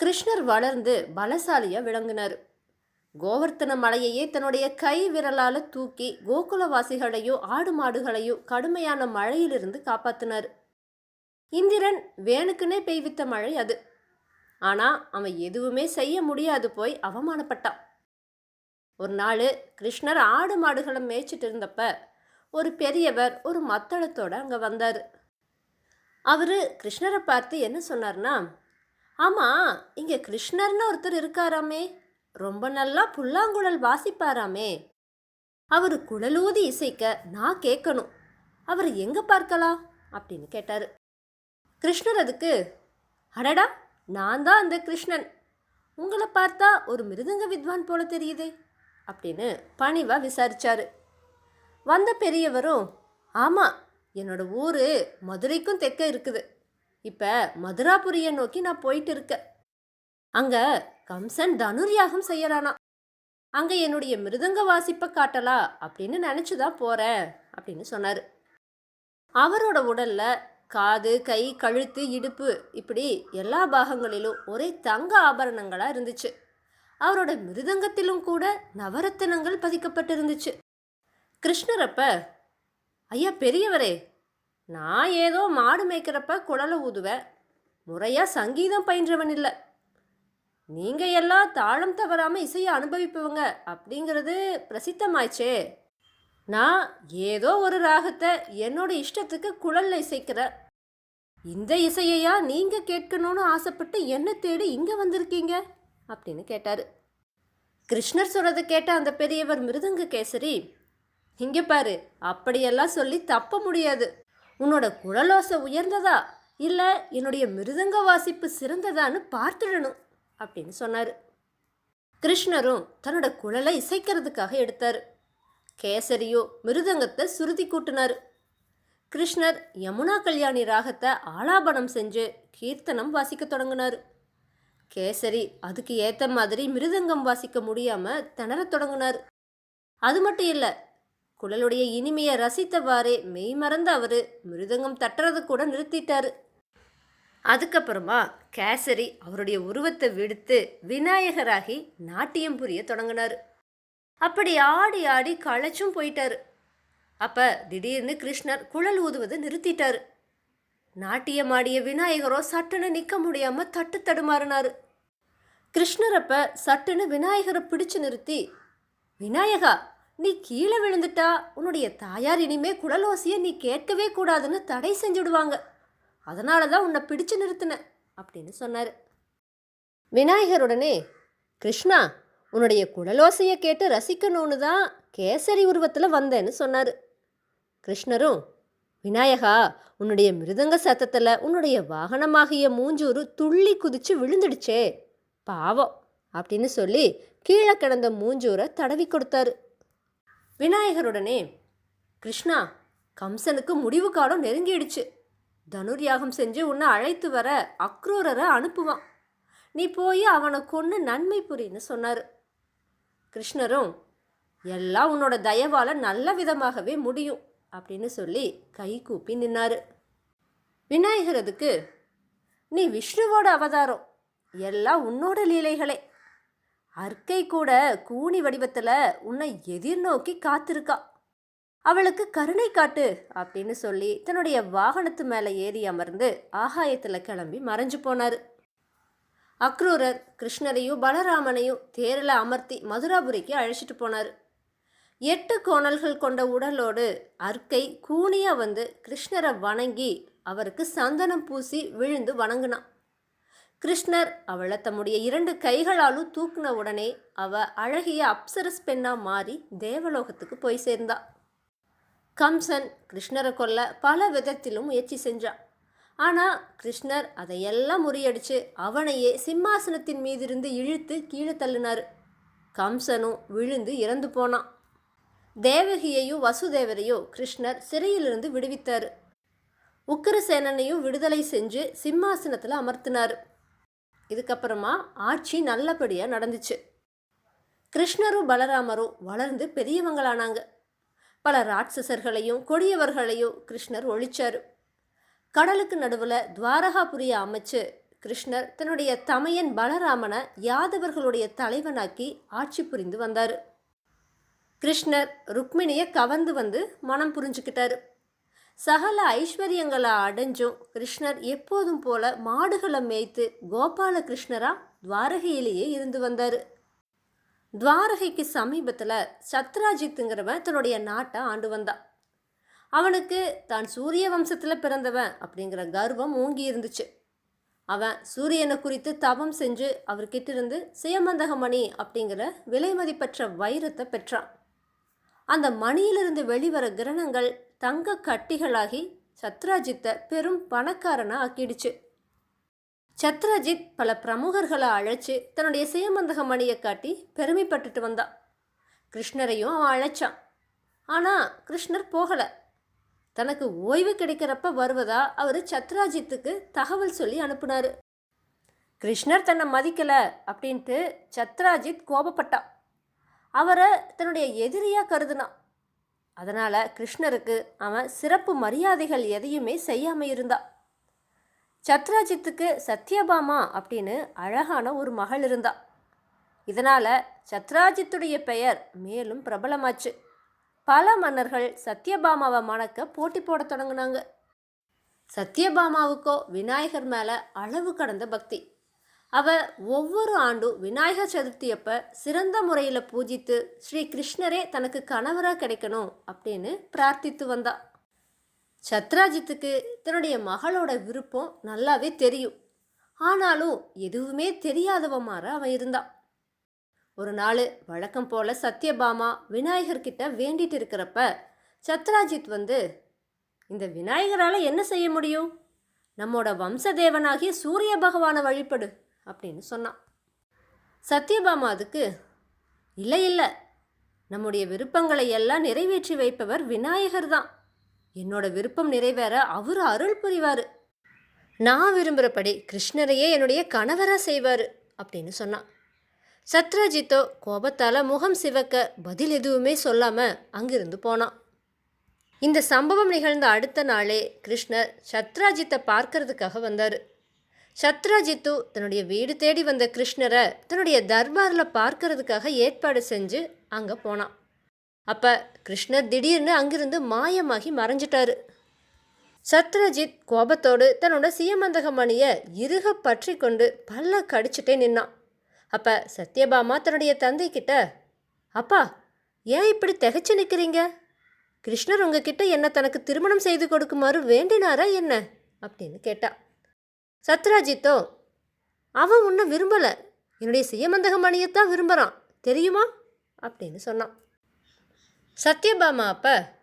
கிருஷ்ணர் வளர்ந்து பலசாலியாக விளங்கினார். கோவர்த்தன மலையையே தன்னுடைய கை விரலால தூக்கி கோகுலவாசிகளையும் ஆடு மாடுகளையும் கடுமையான மழையிலிருந்து காப்பாத்தினார். இந்திரன் வேணுக்குன்னே பெய்வித்த மழை அது. ஆனா அவன் எதுவுமே செய்ய முடியாது போய் அவமானப்பட்டான். ஒரு நாள் கிருஷ்ணர் ஆடு மாடுகளை மேய்ச்சிட்டு இருந்தப்ப ஒரு பெரியவர் ஒரு மத்தளத்தோட அங்கே வந்தார். அவரு கிருஷ்ணரை பார்த்து என்ன சொன்னார்னா ஆமாம் இங்கே கிருஷ்ணர்னு ஒருத்தர் இருக்காராமே. ரொம்ப நல்லா புல்லாங்குழல் வாசிப்பாராமே. அவர் குழலூதி இசைக்க நான் கேட்கணும் அவர் எங்கே பார்க்கலாம்? அப்படின்னு கேட்டார். கிருஷ்ணர் அதுக்கு அடடா நான் தான் அந்த கிருஷ்ணன். உங்களை பார்த்தா ஒரு மிருதங்க வித்வான் போல தெரியுதே அப்படின்னு பணிவா விசாரிச்சாரு. வந்த பெரியவரும் ஆமாம் என்னோட ஊர் மதுரைக்கும் தெற்க இருக்குது. இப்போ மதுராபுரியை நோக்கி நான் போயிட்டு இருக்கேன். அங்கே கம்சன் தனுர்யாகம் செய்யறானா அங்கே என்னுடைய மிருதங்க வாசிப்பை காட்டலா அப்படின்னு நினச்சி தான் போகிறேன் அப்படின்னு சொன்னார். அவரோட உடலில் காது கை கழுத்து இடுப்பு இப்படி எல்லா பாகங்களிலும் ஒரே தங்க ஆபரணங்களாக இருந்துச்சு. அவரோட மிருதங்கத்திலும் கூட நவரத்தினங்கள் பதிக்கப்பட்டிருந்துச்சு. கிருஷ்ணர் ஐயா பெரியவரே நான் ஏதோ மாடு மேய்க்கிறப்ப குழலை ஊதுவேன் முறையாக சங்கீதம் பயின்றவன் இல்லை. நீங்கள் எல்லாம் தாளம் தவறாமல் இசையை அனுபவிப்பவங்க அப்படிங்கிறது பிரசித்தமாச்சே நான் ஏதோ ஒரு ராகத்தை என்னோட இஷ்டத்துக்கு குழல்ல இசைக்கிறேன் இந்த இசையையா நீங்கள் கேட்கணும்னு ஆசைப்பட்டு என்ன தேடி இங்கே வந்திருக்கீங்க? அப்படின்னு கேட்டார். கிருஷ்ணர் சொல்கிறத கேட்ட அந்த பெரியவர் மிருதங்க கேசரி இங்கே பாரு அப்படியெல்லாம் சொல்லி தப்ப முடியாது. உன்னோட குழலோசை உயர்ந்ததா? இல்லை என்னுடைய மிருதங்க வாசிப்பு சிறந்ததான்னு பார்த்துடணும் அப்படின்னு சொன்னார். கிருஷ்ணரும் தன்னோட குழலை இசைக்கிறதுக்காக எடுத்தார். கேசரியோ மிருதங்கத்தை சுருதி கூட்டினார். கிருஷ்ணர் யமுனா கல்யாணி ராகத்தை ஆலாபனம் செஞ்சு கீர்த்தனம் வாசிக்க தொடங்கினார். கேசரி அதுக்கு ஏற்ற மாதிரி மிருதங்கம் வாசிக்க முடியாமல் திணறத் தொடங்கினார். அது மட்டும் இல்லை குழலுடைய இனிமையை ரசித்தவாறே மெய்மறந்த அவர் மிருதங்கம் தட்டுறது கூட நிறுத்திட்டாரு. அதுக்கப்புறமா கேசரி அவருடைய உருவத்தை விடுத்து விநாயகராகி நாட்டியம் புரிய தொடங்கினார். அப்படி ஆடி ஆடி களைச்சும் போயிட்டாரு. அப்ப திடீர்னு கிருஷ்ணர் குழல் ஊதுவதை நிறுத்திட்டார். நாட்டியமாடிய விநாயகரோ சட்டுன்னு நிற்க முடியாம தட்டு தடுமாறினார். கிருஷ்ணர் அப்ப சட்டுன்னு விநாயகரை பிடிச்சு நிறுத்தி விநாயகா நீ கீழே விழுந்துட்டா உன்னுடைய தாயார் இனிமே குடலோசையை நீ கேட்கவே கூடாதுன்னு தடை செஞ்சுடுவாங்க. அதனால தான் உன்னை பிடிச்சு நிறுத்தினேன் அப்படின்னு சொன்னார். விநாயகருடனே கிருஷ்ணா உன்னுடைய குடலோசையை கேட்டு ரசிக்கணும்னு தான் கேசரி உருவத்தில் வந்தேன்னு சொன்னார். கிருஷ்ணரும் விநாயகா உன்னுடைய மிருதங்க சத்தத்தில் உன்னுடைய வாகனமாகிய மூஞ்சூறு துள்ளி குதிச்சு விழுந்துடுச்சே பாவம் அப்படின்னு சொல்லி கீழே கிடந்த மூஞ்சூரை தடவி கொடுத்தாரு. விநாயகருடனே. கிருஷ்ணா கம்சனுக்கு முடிவு காலம் நெருங்கிடுச்சு. தனுர்யாகம் செஞ்சு உன்னை அழைத்து வர அக்ரூரரை அனுப்புவான். நீ போய் அவனை கொன்று நன்மை புரின்னு சொன்னார். கிருஷ்ணரும் எல்லாம் உன்னோட தயவால் நல்ல விதமாகவே முடியும் அப்படின்னு சொல்லி கை கூப்பி நின்னார். விநாயகர் அதுக்கு நீ விஷ்ணுவோட அவதாரம். எல்லாம் உன்னோட லீலைகளே. அர்க்கை கூட கூனி வடிவத்தில் உன்னை எதிர்நோக்கி காத்திருக்கா. அவளுக்கு கருணை காட்டு அப்படின்னு சொல்லி தன்னுடைய வாகனத்து மேலே ஏறி அமர்ந்து ஆகாயத்தில் கிளம்பி மறைஞ்சு போனார். அக்ரூரர் கிருஷ்ணரையும் பலராமனையும் தேரில் அமர்த்தி மதுராபுரிக்கு அழைச்சிட்டு போனார். எட்டு கோணல்கள் கொண்ட உடலோடு அர்க்கை கூனியாக வந்து கிருஷ்ணரை வணங்கி அவருக்கு சந்தனம் பூசி விழுந்து வணங்கினான். கிருஷ்ணர் அவளை தம்முடைய இரண்டு கைகளாலும் தூக்குன உடனே அவ அழகிய அப்சரஸ் பெண்ணா மாறி தேவலோகத்துக்கு போய் சேர்ந்தா. கம்சன் கிருஷ்ணரை கொல்ல பல விதத்திலும் முயற்சி செஞ்சான் ஆனால் கிருஷ்ணர் அதையெல்லாம் முறியடிச்சு அவனையே சிம்மாசனத்தின் மீதிருந்து இழுத்து கீழே தள்ளினார். கம்சனும் விழுந்து இறந்து போனான் தேவகியையும் வசுதேவரையோ கிருஷ்ணர் சிறையிலிருந்து விடுவித்தார். உக்கிரசேனனையும் விடுதலை செஞ்சு சிம்மாசனத்தில் அமர்த்தினார். இதுக்கப்புறமா ஆட்சி நல்லபடியாக நடந்துச்சு. கிருஷ்ணரும் பலராமரும் வளர்ந்து பெரியவங்களானாங்க. பல ராட்சசர்களையும் கொடியவர்களையும் கிருஷ்ணர் ஒழிச்சார். கடலுக்கு நடுவில் துவாரகாபுரியை அமைச்சு கிருஷ்ணர் தன்னுடைய தமையன் பலராமனை யாதவர்களுடைய தலைவனாக்கி ஆட்சி புரிந்து வந்தார். கிருஷ்ணர் ருக்மிணியை கவர்ந்து வந்து மனம் புரிஞ்சுக்கிட்டாரு. சகல ஐஸ்வர்யங்களை அடைஞ்சும் கிருஷ்ணர் எப்போதும் போல மாடுகளை மேய்த்து கோபால கிருஷ்ணரா துவாரகையிலேயே இருந்து வந்தார். துவாரகைக்கு சமீபத்தில் சத்ராஜித்துங்கிறவன் தன்னுடைய நாட்டை ஆண்டு வந்தான். அவனுக்கு தான் சூரிய வம்சத்தில் பிறந்தவன் அப்படிங்கிற கர்வம் ஓங்கி இருந்துச்சு. அவன் சூரியனை குறித்து தவம் செஞ்சு அவர்கிட்ட இருந்து சுயமந்தகமணி அப்படிங்கிற விலை மதிப்பற்ற வைரத்தை பெற்றான். அந்த மணியிலிருந்து வெளிவர கிரணங்கள் தங்க கட்டிகளாகி சத்ராஜித்தை பெரும் பணக்காரனாக ஆக்கிடுச்சு. சத்ராஜித் பல பிரமுகர்களை அழைச்சி தன்னுடைய சுயமந்தக மணியை காட்டி பெருமைப்பட்டுட்டு வந்தான் கிருஷ்ணரையும் அவன் அழைச்சான். ஆனால் கிருஷ்ணர் போகலை. தனக்கு ஓய்வு கிடைக்கிறப்ப வருவதா அவர் சத்ராஜித்துக்கு தகவல் சொல்லி அனுப்புனார். கிருஷ்ணர் தன்னை மதிக்கலை அப்படின்ட்டு சத்ராஜித் கோபப்பட்டான். அவரை தன்னுடைய எதிரியாக கருதுனான். அதனால் கிருஷ்ணருக்கு அவன் சிறப்பு மரியாதைகள் எதையுமே செய்யாமல் இருந்தா. சத்ராஜித்துக்கு சத்யபாமா அப்படின்னு அழகான ஒரு மகள் இருந்தா. இதனால் சத்ராஜித்துடைய பெயர் மேலும் பிரபலமாச்சு. பல மன்னர்கள் சத்யபாமாவை மணக்க போட்டி போட தொடங்கினாங்க. சத்யபாமாவுக்கோ விநாயகர் மேலே அளவு கடந்த பக்தி. அவ ஒவ்வொரு ஆண்டும் விநாயகர் சதுர்த்தியப்ப சிறந்த முறையில் பூஜித்து ஸ்ரீ கிருஷ்ணரே தனக்கு கணவராக கிடைக்கணும் அப்படின்னு பிரார்த்தித்து வந்தா. சத்ராஜித்துக்கு தன்னுடைய மகளோட விருப்பம் நல்லாவே தெரியும். ஆனாலும் எதுவுமே தெரியாதவ மாற அவன் இருந்தான் ஒரு நாள் வழக்கம் போல சத்யபாமா விநாயகர்கிட்ட வேண்டிட்டு இருக்கிறப்ப சத்ராஜித் வந்து இந்த விநாயகரால் என்ன செய்ய முடியும்? நம்மோட வம்சதேவனாகிய சூரிய பகவானை வழிபடு. அப்படின்னு சொன்னான். சத்யபாமா அதுக்கு இல்லை இல்லை. நம்முடைய விருப்பங்களை எல்லாம் நிறைவேற்றி வைப்பவர் விநாயகர் தான். என்னோட விருப்பம் நிறைவேற அவர் அருள் புரிவார். நான் விரும்புகிறபடி கிருஷ்ணரையே என்னுடைய கணவராக செய்வார் அப்படின்னு சொன்னான். சத்ரஜித்தோ கோபத்தால் முகம் சிவக்க பதில் எதுவுமே சொல்லாமல் அங்கிருந்து போனான். இந்த சம்பவம் நிகழ்ந்த அடுத்த நாளே கிருஷ்ணர் சத்ராஜித்தை பார்க்கறதுக்காக வந்தார். சத்ராஜித்து தன்னுடைய வீடு தேடி வந்த கிருஷ்ணரை தன்னுடைய தர்பாரில் பார்க்கறதுக்காக ஏற்பாடு செஞ்சு அங்கே போனான். அப்போ கிருஷ்ணர் திடீர்னு அங்கிருந்து மாயமாகி மறைஞ்சிட்டாரு. சத்ரஜித் கோபத்தோடு தன்னோட சீமந்தக மணியை இறுக பற்றி கொண்டு பல்ல கடிச்சிட்டே நின்னான். அப்போ சத்யபாமா தன்னுடைய தந்தை கிட்ட அப்பா ஏன் இப்படி திகச்சு நிற்கிறீங்க கிருஷ்ணர் உங்ககிட்ட என்ன தனக்கு திருமணம் செய்து கொடுக்குமாறு வேண்டினாரா என்ன? அப்படின்னு கேட்டா சத்ராஜித்தோ அவன் உன்னை விரும்பலை. என்னுடைய சுயமந்தக மணியைத்தான் விரும்புகிறான் தெரியுமா? அப்படின்னு சொன்னான். சத்யபாமா அப்ப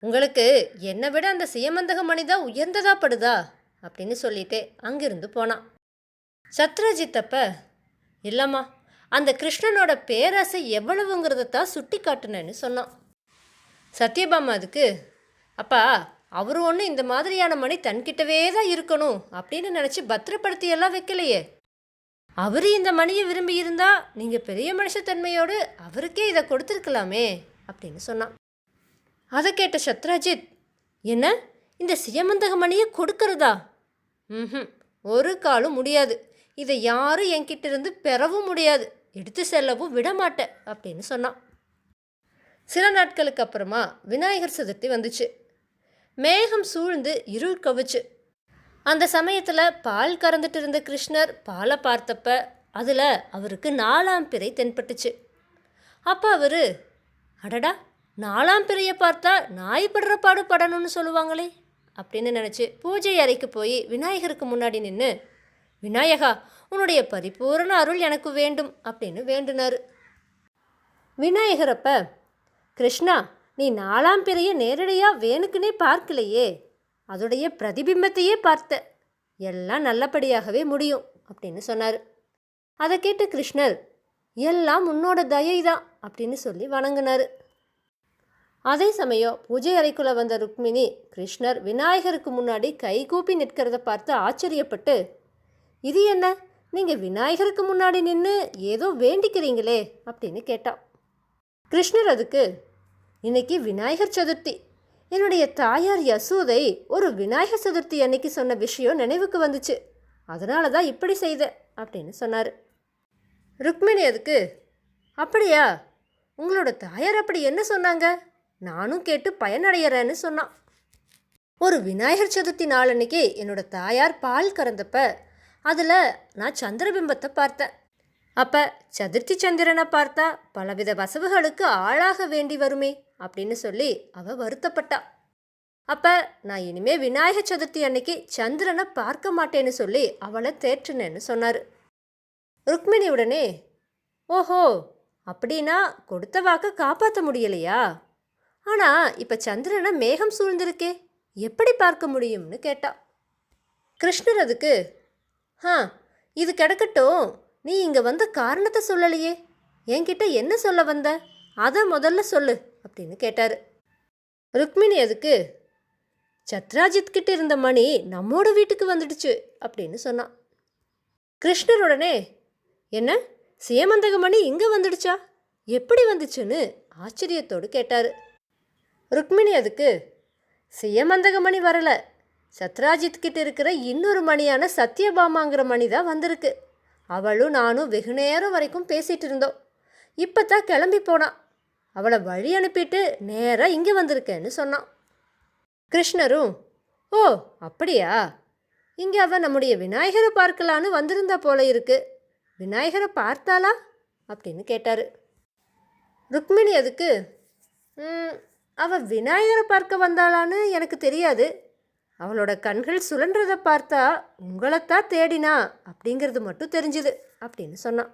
உங்களுக்கு என்னை விட அந்த சுயமந்தக மணி தான் உயர்ந்ததா படுதா? அப்படின்னு சொல்லிட்டே அங்கிருந்து போனான். சத்ரஜித் அப்ப இல்லைம்மா அந்த கிருஷ்ணனோட பேராசை எவ்வளவுங்கிறத தான் சுட்டி காட்டுனேன்னு சொன்னான். சத்யபாமா அதுக்கு அப்பா அவர் ஒன்றும் இந்த மாதிரியான மணி தன்கிட்டவே தான் இருக்கணும் அப்படின்னு நினச்சி பத்திரப்படுத்தியெல்லாம் வைக்கலையே. அவர் இந்த மணியை விரும்பி இருந்தா நீங்கள் பெரிய மனுஷத்தன்மையோடு அவருக்கே இதை கொடுத்துருக்கலாமே அப்படின்னு சொன்னான். அதை கேட்ட சத்ராஜித் என்ன? இந்த சியமந்தக மணியை கொடுக்கறதா? ம் ஒரு காலும் முடியாது. இதை யாரும் என்கிட்ட இருந்து பெறவும் முடியாது. எடுத்து செல்லவும் விட மாட்டேன் அப்படின்னு சொன்னான். சில நாட்களுக்கு அப்புறமா விநாயகர் சதுர்த்தி வந்துச்சு. மேகம் சூழ்ந்து இருள் கவிச்சு. அந்த சமயத்தில் பால் கறந்துட்டு இருந்த கிருஷ்ணர் பாலை பார்த்தப்ப அதில் அவருக்கு நாலாம் பிறை தென்பட்டுச்சு. அப்போ அவர் அடடா நாலாம் பிறையை பார்த்தா நாய் படுற பாடு படணும்னு சொல்லுவாங்களே அப்படின்னு நினச்சி பூஜை அறைக்கு போய் விநாயகருக்கு முன்னாடி நின்று விநாயகா உன்னுடைய பரிபூரண அருள் எனக்கு வேண்டும் அப்படின்னு வேண்டுனார். விநாயகரப்ப கிருஷ்ணா நீ நாலாம் பிறையை நேரடியாக வேணுக்குனே பார்க்கலையே. அதோடைய பிரதிபிம்பத்தையே பார்த்த. எல்லாம் நல்லபடியாகவே முடியும் அப்படின்னு சொன்னார். அதை கேட்டு கிருஷ்ணர் எல்லாம் உன்னோட தயை தான் அப்படின்னு சொல்லி வணங்கினார். அதே சமயம் பூஜை அறைக்குள்ளே வந்த ருக்மிணி கிருஷ்ணர் விநாயகருக்கு முன்னாடி கைகூப்பி நிற்கிறத பார்த்து ஆச்சரியப்பட்டு இது என்ன? நீங்கள் விநாயகருக்கு முன்னாடி நின்று ஏதோ வேண்டிக்கிறீங்களே அப்படின்னு கேட்டான். கிருஷ்ணர் அதுக்கு இன்னைக்கு விநாயகர் சதுர்த்தி. என்னுடைய தாயார் யசோதை ஒரு விநாயகர் சதுர்த்தி அன்னைக்கு சொன்ன விஷயம் நினைவுக்கு வந்துச்சு. அதனால தான் இப்படி செய்த அப்படின்னு சொன்னார். ருக்மிணி அதுக்கு அப்படியா? உங்களோட தாயார் அப்படி என்ன சொன்னாங்க? நானும் கேட்டு பயனடைகிறேன்னு சொன்னான். ஒரு விநாயகர் சதுர்த்தி நாள் அன்னைக்கு என்னோட தாயார் பால் கறந்தப்ப அதில் நான் சந்திரபிம்பத்தை பார்த்தேன். அப்போ சதுர்த்தி சந்திரனை பார்த்தா பலவித வசவுகளுக்கு ஆளாக வேண்டி வருமே அப்படின்னு சொல்லி அவ வருத்தப்பட்டா. அப்போ நான் இனிமே விநாயகர் சதுர்த்தி அன்னைக்கு சந்திரனை பார்க்க மாட்டேன்னு சொல்லி அவளை தேற்றுனேன்னு சொன்னார். ருக்மிணி உடனே ஓஹோ அப்படின்னா கொடுத்த வாக்கை காப்பாற்ற முடியலையா? ஆனால் இப்போ சந்திரனை மேகம் சூழ்ந்திருக்கே எப்படி பார்க்க முடியும்னு கேட்டா. கிருஷ்ணர் அதுக்கு ஆ இது கிடக்கட்டும் நீ இங்கே வந்த காரணத்தை சொல்லலையே. என்கிட்ட என்ன சொல்ல வந்த? அதை முதல்ல சொல்லு அப்படின்னு கேட்டார். ருக்மிணி அதுக்கு சத்ராஜித் கிட்ட இருந்த மணி நம்மோட வீட்டுக்கு வந்துடுச்சு அப்படின்னு சொன்னான். கிருஷ்ணர் உடனே என்ன? சேமந்தக மணி இங்கே வந்துடுச்சா? எப்படி வந்துச்சுன்னு ஆச்சரியத்தோடு கேட்டார். ருக்மிணி அதுக்கு சேமந்தக மணி வரலை. சத்ராஜித் கிட்ட இருக்கிற இன்னொரு மணியான சத்யபாமாங்கிற மணி தான் வந்திருக்கு. அவளும் நானும் வெகு நேரம் வரைக்கும் பேசிகிட்டு இருந்தோம். இப்போ தான் கிளம்பி போனான் அவளை வழி அனுப்பிட்டு நேராக இங்கே வந்திருக்கேன்னு சொன்னான். கிருஷ்ணரும் ஓ அப்படியா? இங்கே அவன் நம்முடைய விநாயகரை பார்க்கலான்னு வந்திருந்தா போல இருக்கு. விநாயகரை பார்த்தாளா? அப்படின்னு கேட்டார். ருக்மிணி அதுக்கு "ம், விநாயகரை பார்க்க வந்தாளான்னு எனக்கு தெரியாது. அவளோட கண்கள் சுழன்றதை பார்த்தா உங்களைத்தான் தேடினா அப்படிங்கிறது மட்டும் தெரிஞ்சுது அப்படின்னு சொன்னான்.